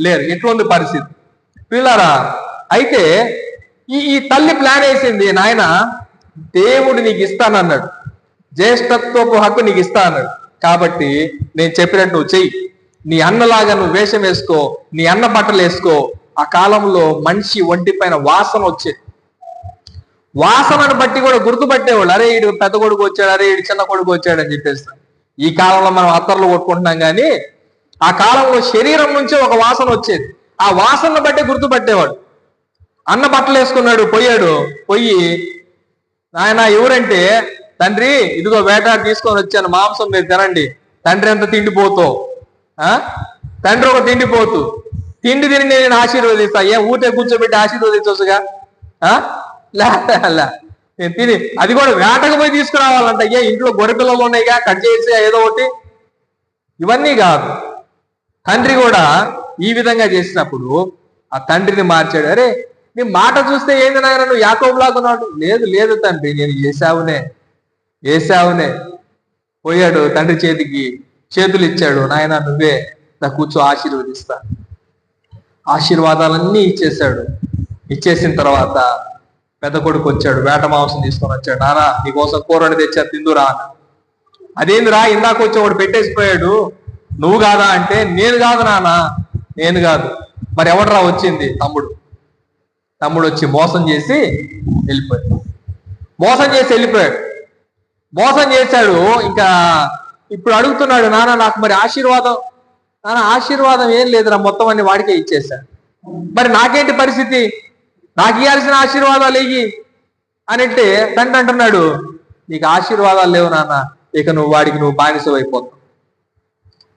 లేరు. ఎటువంటి పరిస్థితి? పిల్లరా అయితే ఈ ఈ తల్లి ప్లాన్ వేసింది నాయన దేవుడు నీకు ఇస్తానన్నాడు. జ్యేష్ఠత్వపు హక్కు నీకు ఇస్తా అన్నాడు. కాబట్టి నేను చెప్పినట్టు నువ్వు చెయ్యి. నీ అన్నలాగా నువ్వు వేషం వేసుకో నీ అన్న బట్టలు వేసుకో. ఆ కాలంలో మనిషి ఒంటి పైన వాసన వచ్చేది. వాసనను బట్టి కూడా గుర్తుపట్టేవాళ్ళు. అరే ఈడు పెద్ద కొడుకు వచ్చాడు అరే ఈడు చిన్న కొడుకు వచ్చాడు అని చెప్పేసి. ఈ కాలంలో మనం అత్తర్లు కొట్టుకుంటున్నాం కానీ ఆ కాలంలో శరీరం నుంచి ఒక వాసన వచ్చేది. ఆ వాసనను బట్టి గుర్తుపట్టేవాడు. అన్న బట్టలు వేసుకున్నాడు పోయాడు. పోయి నాయన ఎవరంటే? తండ్రి ఇదిగో వేటాడు తీసుకొని వచ్చాను. మాంసం మీరు తినండి. తండ్రి ఎంత తిండిపోతో ఆ? తండ్రి ఒక తిండిపోతూ. తిండి తిని నేను ఆశీర్వదిస్తా. ఏ ఊటే కూర్చోబెట్టి ఆశీర్వదించవచ్చుగా ఆ? లే లే. నేను తిని అది కూడా వేటకు పోయి తీసుకురావాలంట. ఏ ఇంట్లో గొర్రె పిల్లలు ఉన్నాయిగా కట్ చేసి ఏదో ఒకటి. ఇవన్నీ కాదు. తండ్రి కూడా ఈ విధంగా చేసినప్పుడు ఆ తండ్రిని మార్చాడు. అరే నీ మాట చూస్తే ఏంది నాయన నువ్వు యాకోబులాగా ఉన్నాడు లేదు లేదు తండ్రి నేను ఏసావునే ఏసావునే పోయాడు తండ్రి చేతికి చేతులు ఇచ్చాడు. నాయన నువ్వే నా కూర్చో ఆశీర్వదిస్తా. ఆశీర్వాదాలన్నీ ఇచ్చేసాడు ఇచ్చేసిన తర్వాత పెద్ద కొడుకు వచ్చాడు వేట మాంసం తీసుకొని వచ్చాడు. నానా నీకోసం కూరని తెచ్చా తిందురా అదేందిరా ఇందాక వచ్చేవాడు పెట్టేసిపోయాడు నువ్వు కాదా అంటే నేను కాదు నాన్న నేను కాదు. మరి ఎవడరా వచ్చింది? తమ్ముడు. తమ్ముడు వచ్చి మోసం చేసి వెళ్ళిపోయాడు. మోసం చేసి వెళ్ళిపోయాడు. మోసం చేశాడు. ఇంకా ఇప్పుడు అడుగుతున్నాడు నాన్న నాకు మరి ఆశీర్వాదం నాన్న ఆశీర్వాదం ఏం లేదురా మొత్తం అన్ని వాడికే ఇచ్చేశాడు మరి నాకేంటి పరిస్థితి? నాకు ఇవ్వాల్సిన ఆశీర్వాదాలు ఇవి అని అంటే తండ్రి అంటున్నాడు నీకు ఆశీర్వాదాలు లేవు నాన్న. ఇక నువ్వు వాడికి నువ్వు బానిస అయిపోతావు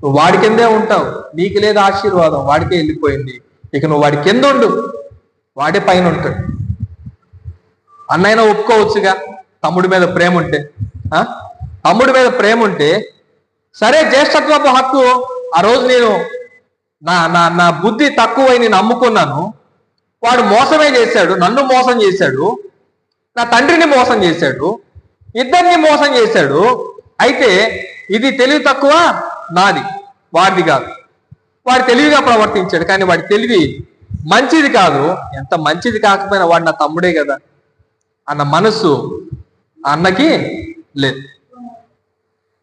నువ్వు వాడి కిందే ఉంటావు. నీకు లేదు ఆశీర్వాదం. వాడికే వెళ్ళిపోయింది. ఇక నువ్వు వాడి కింద ఉండు. వాడే పైన ఉంటాడు. అన్నైనా ఒప్పుకోవచ్చుగా. తమ్ముడి మీద ప్రేమ ఉంటే. ఆ? తమ్ముడి మీద ప్రేమ ఉంటే సరే జ్యేష్ఠత్వపు హక్కు ఆ రోజు నేను నా నా నా బుద్ధి తక్కువై నేను అమ్ముకున్నాను వాడు మోసమే చేశాడు. నన్ను మోసం చేశాడు. నా తండ్రిని మోసం చేశాడు. ఇద్దరిని మోసం చేశాడు. అయితే ఇది తెలివి తక్కువ? నాది. వాడిది కాదు. వాడు తెలివిగా ప్రవర్తించాడు కానీ వాడి తెలివి మంచిది కాదు. ఎంత మంచిది కాకపోయినా వాడు నా తమ్ముడే కదా అన్న మనసు అన్నకి లేదు.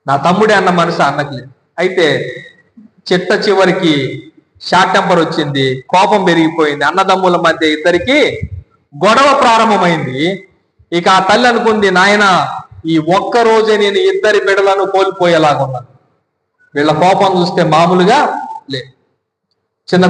నా తమ్ముడే అన్న మనసు అన్నకి లేదు. అయితే చిట్ట చివరికి షార్ట్ టెంపర్ వచ్చింది కోపం పెరిగిపోయింది. అన్నదమ్ముల మధ్య ఇద్దరికి గొడవ ప్రారంభమైంది. ఇక ఆ తల్లి అనుకుంది నాయన ఈ ఒక్క రోజే నేను ఇద్దరి బిడలను కోల్పోయేలాగున్నాను. వీళ్ళ కోపం చూస్తే మామూలుగా లేదు చిన్న